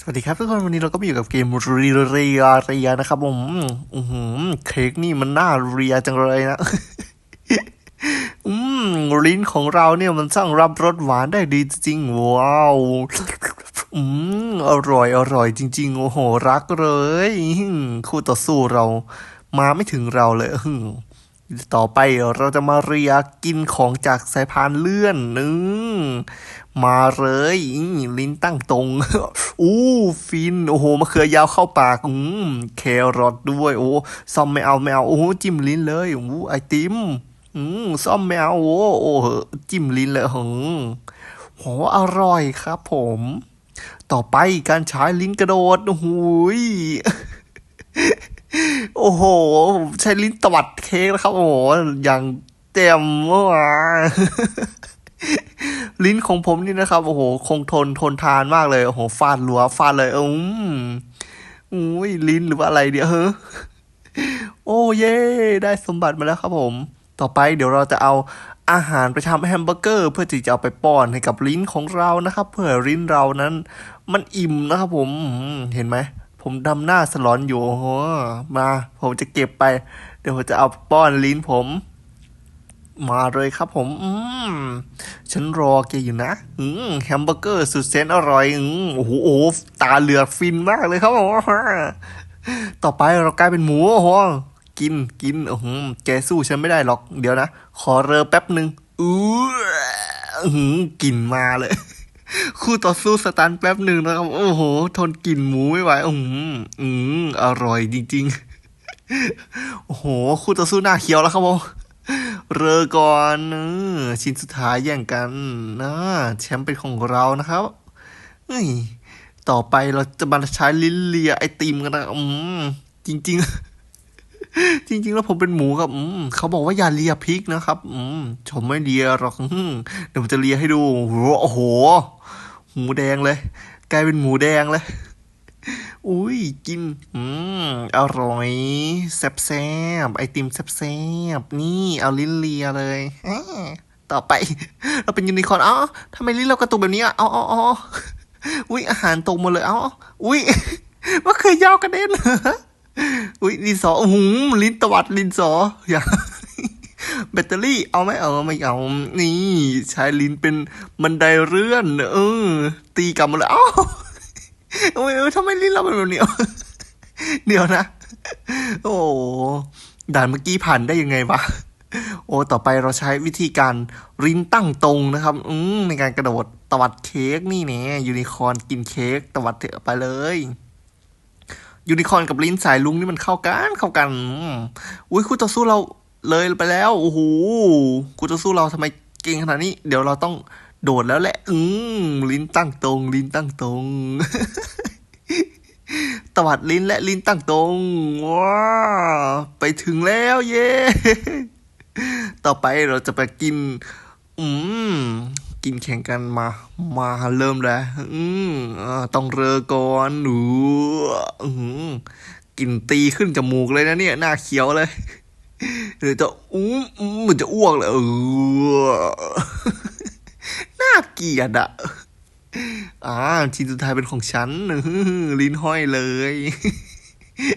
สวัสดีครับทุกคนวันนี้เราก็มาอยู่กับเกมเรียเรียเรียนะครับผมอือหือเค้กนี่มันน่าเรียจังเลยนะ อืมลิ้นของเราเนี่ยมันสร้างรับรสหวานได้ดีจริงว้าวอืมอร่อยอร่อยจริง ๆ โอ้โห รักเลย คู่ต่อสู้เรา มาไม่ถึงเราเลยอืม ต่อไปเราจะมาเรียกินของจากสายพานเลื่อนนึงมาเลยลิ้นตั้งตรง อู้ฟิน โอ้โหมะเขือยาวเข้าปากอืมแครอทด้วย โอ้ซอมไม่เอาไม่เอา โอ้จิ้มลิ้นเลยอู้ไอติม อืมซ่อมไม่เอาโอ้โอ้จิ้มลิ้นเลยหงโหอร่อยครับผม ต่อไปการใช้ลิ้นกระโดดโอ้โหย โอ้โห ใช้ลิ้นตวัดเค้กนะครับ โอ้โห อย่างเต็มว่ะลิ้นของผมนี่นะครับ โอ้โห คงทนทนทานมากเลย โอ้โห ฟาดรัว ฟาดเลย อืมอุ้ย ลิ้นหรือว่าอะไรเดี๋ยวเฮ้อโอ้เย่ได้สมบัติมาแล้วครับผม ต่อไปเดี๋ยวเราจะเอาอาหารไปทำแฮมเบอร์เกอร์ เพื่อที่จะเอาไปป้อนให้กับลิ้นของเรานะครับ เพื่อลิ้นเรานั้น มันอิ่มนะครับผม เห็นไหม ผมดำหน้าสลอนอยู่โอ้โหมา ผมจะเก็บไป เดี๋ยวผมจะเอาป้อนลิ้นผม มาเลยครับผม อืมฉันรอแกอยู่นะ อืมแฮมเบอร์เกอร์สุดแสนอร่อย อืมโอ้โหโอ้ตาเหลือกฟินมากเลยครับผมต่อไปเรากลายเป็นหมูโอ้โหกินกินโอ้โหแกสู้ฉันไม่ได้หรอก เดี๋ยวนะ ขอเรอแป๊บหนึ่งอื้ออื้อหืกลิ่นมาเลย คู่ต่อสู้สตันแป๊บหนึ่งนะครับ โอ้โห ทนกลิ่นหมูไม่ไหวอืมอืมอร่อยจริง ๆ โอ้โห คู่ต่อสู้หน้าเขียวแล้วครับผมเรอก่อนชิ้นสุดท้ายแย่งกันนะแชมป์เป็นของเรานะครับเฮ้ยต่อไปเราจะมาใช้ลิ้นเลียไอติมกันนะอืมจริง ๆจริงๆ แล้วผมเป็นหมูครับอืมเขาบอกว่าอย่าเลียพริกนะครับ อืมผมไม่เลียหรอกเดี๋ยวผมจะเลียให้ดู โอ้โห หมูแดงเลย กลายเป็นหมูแดงเลยอุ้ยกิน อืม อร่อย แซ่บแซบไอติมแซ่บแซบนี่เอาลิ้นเลียเลยต่อไป เราเป็นยูนิคอร์นอ๋อทำไมลิ้นเรากระตุกแบบนี้อะอ๋ออ๋ออ๋ออุ้ยอาหารตกหมดเลยอ้าอุ้ยว่าเคยยาวกระเด็นเหรออุ้ยดินสออื้อหือลิ้นตวัดลิ้นสออย่า ตเตอรี่เอาไหมเอาไม่เอา นี่ใช้ลิ้นเป็นบันไดเลื่อน เออ ตีกลับมาเลยเอ้าโอ้ยเออทำไมลิ้นเราเป็นแบบนี้เดี๋ยวนะ โอ้ด่านเมื่อกี้ผ่านได้ยังไงวะโอ้ต่อไปเราใช้วิธีการลิ้นตั้งตรงนะครับ อืในการกระโดดตวัดเค้กนี่เนี่ยยูนิคอร์นกินเค้กตวัดเถอะไปเลยยูนิคอร์นกับลิ้นสายลุงนี่มันเข้ากันเข้ากัน อุ้ยคู่ต่อสู้เรา เลยไปแล้วโอ้โหคู่ต่อสู้เราทำไมเก่งขนาดนี้ เดี๋ยวเราต้องโดดแล้วแหละ อืมลิ้นตั้งตรง ลิ้นตั้งตรงตวัดลิ้นและลิ้นตั้งตรงว้าไปถึงแล้วเย้ต่อไปเราจะไปกิน อืม กินแข่งกันมา มาเริ่มแล้วอืมต้องเรอก่อนหนูอืมกินตีขึ้นจมูกเลยนะเนี่ย หน้าเขียวเลย เลยจะอู้อืมมันจะอ้วกเลยเออน่าเกลียดอะอ่าชิ้นสุดท้ายเป็นของฉันลิ้นห้อยเลย